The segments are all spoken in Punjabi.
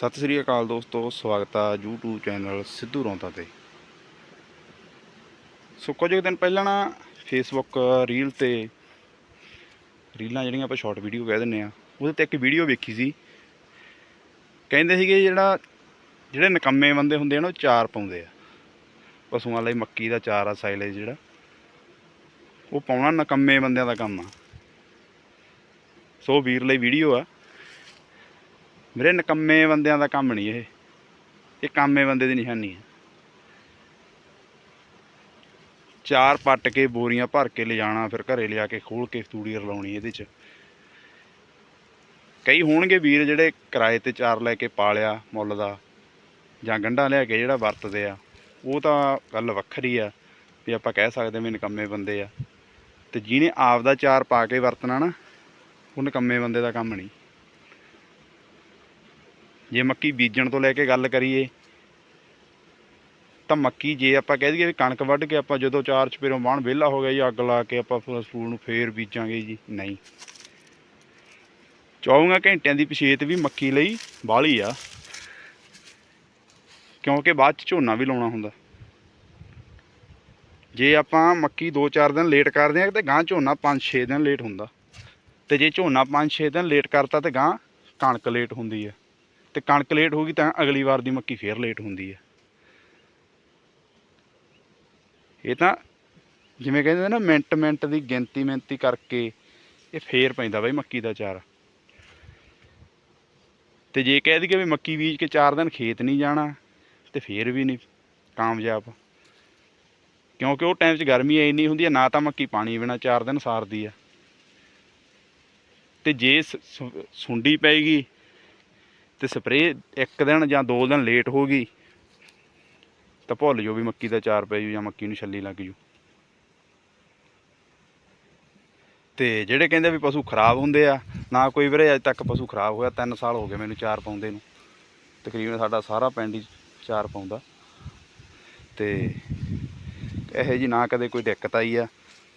ਸਤਿ ਸ੍ਰੀ ਅਕਾਲ ਦੋਸਤੋ, ਸਵਾਗਤ ਆ YouTube ਚੈਨਲ ਸਿੱਧੂ ਰੌਂਤਾ ਤੇ। ਸੋ ਕੁਝ ਕੁ ਦਿਨ ਪਹਿਲਾਂ ਨਾ Facebook ਰੀਲ ਤੇ ਰੀਲਾਂ ਜਿਹੜੀਆਂ ਆਪਾਂ ਸ਼ਾਰਟ ਵੀਡੀਓ ਕਹਿ ਦਿੰਨੇ ਆ, ਉਹਦੇ ਤੇ ਇੱਕ ਵੀਡੀਓ ਵੇਖੀ ਸੀ। ਕਹਿੰਦੇ ਸੀਗੇ ਜਿਹੜਾ, ਜਿਹੜੇ ਨਕੰਮੇ ਬੰਦੇ ਹੁੰਦੇ ਆ ਨਾ, ਉਹ ਚਾਰ ਪਾਉਂਦੇ ਆ। ਪਸ਼ੂਆਂ ਲਈ ਮੱਕੀ ਦਾ ਚਾਰ ਆ ਸਾਈਲੇਜ ਜਿਹੜਾ। ਉਹ ਪਾਉਣਾ ਨਕੰਮੇ ਬੰਦਿਆਂ ਦਾ ਕੰਮ ਆ। ਸੋ ਵੀਰ ਲਈ ਵੀਡੀਓ ਆ। ਮੇਰੇ ਨਕੰਮੇ ਬੰਦਿਆਂ ਦਾ ਕੰਮ ਨਹੀਂ ਇਹ। ਇਹ ਕਾਮੇ ਬੰਦੇ ਦੀ ਨਿਸ਼ਾਨੀ ਹੈ। ਚਾਰ ਪੱਟ ਕੇ ਬੋਰੀਆਂ ਭਰ ਕੇ ਲਿਜਾਣਾ, ਫਿਰ ਘਰੇ ਲਿਆ ਕੇ ਖੋਲ ਕੇ ਤੂੜੀ ਰਲਾਉਣੀ ਇਹਦੇ 'ਚ। ਕਈ ਹੋਣਗੇ ਵੀਰ ਜਿਹੜੇ ਕਿਰਾਏ ਤੇ ਚਾਰ ਲੈ ਕੇ ਪਾਲਿਆ ਮੁੱਲ ਦਾ, ਜਾਂ ਗੰਢਾ ਲਿਆ ਕੇ ਜਿਹੜਾ ਵਰਤਦੇ ਆ। ਉਹ ਤਾਂ ਗੱਲ ਵੱਖਰੀ ਆ ਵੀ ਆਪਾਂ ਕਹਿ ਸਕਦੇ ਵੀ ਨਿਕੰਮੇ ਬੰਦੇ ਆ। ਤੇ ਜਿਹਨੇ ਆਪ ਦਾ ਚਾਰ ਪਾ ਕੇ ਵਰਤਣਾ ਨਾ, ਉਹ ਨਿਕੰਮੇ ਬੰਦੇ ਦਾ ਕੰਮ ਨਹੀਂ। ਜੇ ਮੱਕੀ ਬੀਜਣ ਤੋਂ ਲੈ ਕੇ ਗੱਲ ਕਰੀਏ, ਤਾਂ ਮੱਕੀ ਜੇ ਆਪਾਂ ਕਹਿ ਦਈਏ ਵੀ ਕਣਕ ਵੱਢ ਕੇ ਆਪਾਂ ਜਦੋਂ ਚਾਰ ਚਪੇਰੋਂ ਬਾਣ ਵਿਹਲਾ ਹੋ ਗਿਆ ਜੀ, ਅੱਗ ਲਾ ਕੇ ਆਪਾਂ ਫਸ ਫੂਲ ਨੂੰ ਫੇਰ ਬੀਜਾਂਗੇ ਜੀ, ਨਹੀਂ। 24 ਘੰਟਿਆਂ ਦੀ ਪਛੇਤ ਵੀ ਮੱਕੀ ਲਈ ਬਾਹਲੀ ਆ, ਕਿਉਂਕਿ ਬਾਅਦ ਚ ਝੋਨਾ ਵੀ ਲਾਉਣਾ ਹੁੰਦਾ। ਜੇ ਆਪਾਂ ਮੱਕੀ 2-4 ਦਿਨ ਲੇਟ ਕਰਦੇ ਆ ਤੇ ਗਾਂ ਝੋਨਾ 5-6 ਦਿਨ ਲੇਟ ਹੁੰਦਾ। ਤੇ ਜੇ ਝੋਨਾ 5-6 ਦਿਨ ਲੇਟ ਕਰਤਾ ਤੇ ਗਾਂ ਕਣਕ ਲੇਟ ਹੁੰਦੀ ਹੈ ਤੇ ਕਣਕ ਲੇਟ ਹੋ ਗਈ ਤਾਂ ਅਗਲੀ ਵਾਰ ਦੀ ਮੱਕੀ ਫੇਰ ਲੇਟ ਹੁੰਦੀ ਹੈ। ਇਹ ਤਾਂ ਜਿਵੇਂ ਕਹਿੰਦੇ ਨਾ ਮਿੰਟ ਮਿੰਟ ਦੀ ਗਿਣਤੀ ਮਿੰਤੀ ਕਰਕੇ ਇਹ ਫੇਰ ਪੈਂਦਾ ਬਈ ਮੱਕੀ ਦਾ ਚਾਰ। ਤੇ ਜੇ ਕਹਿ ਦਈਏ ਵੀ ਮੱਕੀ ਬੀਜ ਕੇ 4 ਦਿਨ ਖੇਤ ਨਹੀਂ ਜਾਣਾ, ਤੇ ਫੇਰ ਵੀ ਨਹੀਂ ਕਾਮਯਾਬ। ਕਿਉਂਕਿ ਉਹ ਟਾਈਮ 'ਚ ਗਰਮੀ ਇੰਨੀ ਹੁੰਦੀ ਹੈ, ਨਾ ਤਾਂ ਮੱਕੀ ਪਾਣੀ ਬਿਨਾ 4 ਦਿਨ ਸਾਰਦੀ ਆ। ਤੇ ਜੇ ਸ- ਸੁੰਡੀ ਪੈਗੀ ਤੇ ਸਪਰੇਅ ਇੱਕ ਦਿਨ ਜਾਂ ਦੋ ਦਿਨ ਲੇਟ ਹੋ ਗਈ, ਤਾਂ ਭੁੱਲ ਜਾਓ ਵੀ ਮੱਕੀ ਦਾ ਚਾਰ ਪੈ ਜੂ ਜਾਂ ਮੱਕੀ ਨੂੰ ਛੱਲੀ ਲੱਗ ਜੂ। ਤੇ ਜਿਹੜੇ ਕਹਿੰਦੇ ਵੀ ਪਸ਼ੂ ਖਰਾਬ ਹੁੰਦੇ ਆ, ਨਾ ਕੋਈ ਵੀਰੇ ਅੱਜ ਤੱਕ ਪਸ਼ੂ ਖਰਾਬ ਹੋਇਆ 3 ਸਾਲ ਹੋ ਗਏ ਮੈਨੂੰ ਚਾਰ ਪਾਉਂਦੇ ਨੂੰ। ਤਕਰੀਬਨ ਸਾਡਾ ਸਾਰਾ ਪਿੰਡ ਹੀ ਚਾਰ ਪਾਉਂਦਾ। ਤੇ ਇਹੋ ਜੀ ਨਾ ਕਦੇ ਕੋਈ ਦਿੱਕਤ ਆਈ ਆ,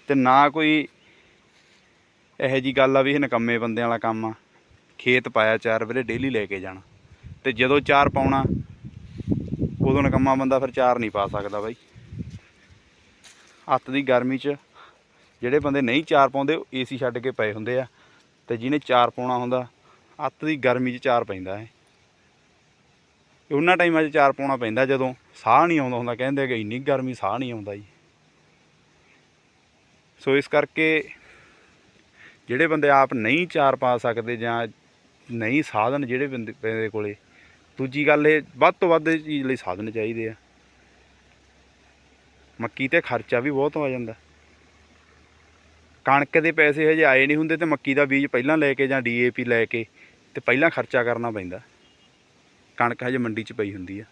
ਤੇ ਨਾ ਕੋਈ ਇਹੋ ਜੀ ਗੱਲ ਆ ਵੀ ਇਹ ਨਕੰਮੇ ਬੰਦਿਆਂ ਵਾਲਾ ਕੰਮ ਆ। ਖੇਤ ਪਾਇਆ ਚਾਰ ਵੀਰੇ ਡੇਲੀ ਲੈ ਕੇ ਜਾਣਾ। ਤੇ ਜਦੋਂ ਚਾਰ ਪਾਉਣਾ, ਉਦੋਂ ਨਕੰਮਾ ਬੰਦਾ ਫਿਰ ਚਾਰ ਨਹੀਂ ਪਾ ਸਕਦਾ ਬਾਈ। ਹੱਥ ਦੀ ਗਰਮੀ 'ਚ ਜਿਹੜੇ ਬੰਦੇ ਨਹੀਂ ਚਾਰ ਪਾਉਂਦੇ, ਉਹ ਏਸੀ ਛੱਡ ਕੇ ਪਏ ਹੁੰਦੇ ਆ। ਤੇ ਜਿਹਨੇ ਚਾਰ ਪਾਉਣਾ ਹੁੰਦਾ, ਅੱਤ ਦੀ ਗਰਮੀ 'ਚ ਚਾਰ ਪੈਂਦਾ ਹੈ ਉਹਨਾਂ ਟਾਈਮਾਂ 'ਚ ਚਾਰ ਪਾਉਣਾ ਪੈਂਦਾ, ਜਦੋਂ ਸਾਹ ਨਹੀਂ ਆਉਂਦਾ ਹੁੰਦਾ, ਕਹਿੰਦੇ ਕਿ ਇੰਨੀ ਗਰਮੀ ਸਾਹ ਨਹੀਂ ਆਉਂਦਾ ਜੀ। ਸੋ ਇਸ ਕਰਕੇ ਜਿਹੜੇ ਬੰਦੇ ਆਪ ਨਹੀਂ ਚਾਰ ਪਾ ਸਕਦੇ ਜਾਂ ਨਹੀਂ, ਸਾਧਨ ਜਿਹੜੇ ਬੰਦੇ ਦੇ ਕੋਲੇ। ਦੂਜੀ ਗੱਲ ਇਹ, ਵੱਧ ਤੋਂ ਵੱਧ ਇਹ ਚੀਜ਼ ਲਈ ਸਾਧਨ ਚਾਹੀਦੇ ਆ। ਮੱਕੀ ਤੇ ਖਰਚਾ ਵੀ ਬਹੁਤ ਆ ਜਾਂਦਾ। ਕਣਕ ਦੇ ਪੈਸੇ ਹਜੇ ਆਏ ਨਹੀਂ ਹੁੰਦੇ ਤੇ ਮੱਕੀ ਦਾ ਬੀਜ ਪਹਿਲਾਂ ਲੈ ਕੇ ਜਾਂ ਡੀਏਪੀ ਲੈ ਕੇ ਤੇ ਪਹਿਲਾਂ ਖਰਚਾ ਕਰਨਾ ਪੈਂਦਾ। ਕਣਕ ਹਜੇ ਮੰਡੀ 'ਚ ਪਈ ਹੁੰਦੀ ਆ।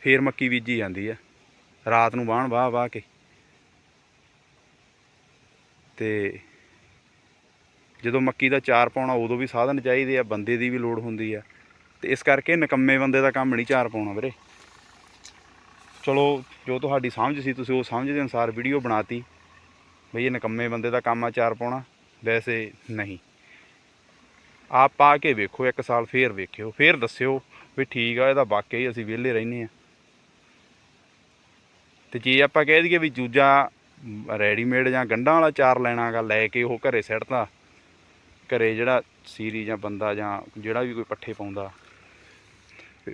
ਫੇਰ ਮੱਕੀ ਬੀਜੀ ਜਾਂਦੀ ਆ। ਰਾਤ ਨੂੰ ਬਾਣ ਵਾਹ ਵਾਹ ਕੇ। ਤੇ ਜਦੋਂ ਮੱਕੀ ਦਾ ਚਾਰ ਪਾਉਣਾ ਉਦੋਂ ਵੀ ਸਾਧਨ ਚਾਹੀਦੇ ਆ, ਬੰਦੇ ਦੀ ਵੀ ਲੋੜ ਹੁੰਦੀ ਆ। ਤੇ ਇਸ ਕਰਕੇ ਨਕੰਮੇ ਬੰਦੇ ਦਾ ਕੰਮ ਨਹੀਂ ਚਾਰ ਪਾਉਣਾ ਵੀਰੇ। ਚਲੋ, ਜੋ ਤੁਹਾਡੀ ਸਮਝ ਸੀ ਤੁਸੀਂ ਉਹ ਸਮਝ ਦੇ ਅਨਸਾਰ ਵੀਡੀਓ ਬਣਾਤੀ। ਬਈ ਇਹ ਨਕੰਮੇ ਬੰਦੇ ਦਾ ਕੰਮ ਆ ਚਾਰ ਪਾਉਣਾ, ਵੈਸੇ ਨਹੀਂ। ਆਪ ਪਾ ਕੇ ਵੇਖੋ, ਇੱਕ ਸਾਲ ਫੇਰ ਵੇਖਿਓ, ਫੇਰ ਦੱਸਿਓ ਵੀ ਠੀਕ ਆ, ਇਹਦਾ ਵਾਕਿਆ ਹੀ ਅਸੀਂ ਵਿਹਲੇ ਰਹਿੰਦੇ ਆ। ਤੇ ਜੇ ਆਪਾਂ ਕਹਿ ਦਈਏ ਵੀ ਦੂਜਾ ਰੈਡੀਮੇਡ ਜਾਂ ਗੰਢਾਂ ਵਾਲਾ ਚਾਰ ਲੈਣਾਗਾ ਲੈ ਕੇ ਉਹ ਘਰੇ ਸਿੱਟਦਾ ਘਰੇ ਜਿਹੜਾ ਸੀਰੀ ਜਾਂ ਬੰਦਾ ਜਾਂ ਜਿਹੜਾ ਵੀ ਕੋਈ ਪੱਠੇ ਪਾਉਂਦਾ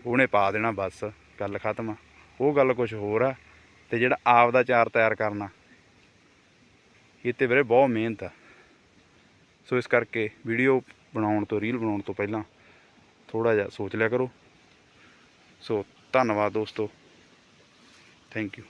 ਉਹਨੇ ਪਾ ਦੇਣਾ ਬਸ, ਗੱਲ ਖਤਮ ਉਹ ਗੱਲ ਕੁਝ ਹੋਰ ਆ, ਤੇ ਜਿਹੜਾ ਆਪ ਦਾ ਚਾਰ ਤਿਆਰ ਕਰਨਾ ਇਹ ਤੇ ਵੀਰੇ ਬਹੁਤ ਮਿਹਨਤ ਆ। ਸੋ ਇਸ ਕਰਕੇ ਵੀਡੀਓ ਬਣਾਉਣ ਤੋਂ, ਰੀਲ ਬਣਾਉਣ ਤੋਂ ਪਹਿਲਾਂ ਥੋੜਾ ਜਿਹਾ ਸੋਚ ਲਿਆ ਕਰੋ। ਸੋ ਧੰਨਵਾਦ ਦੋਸਤੋ। Thank you.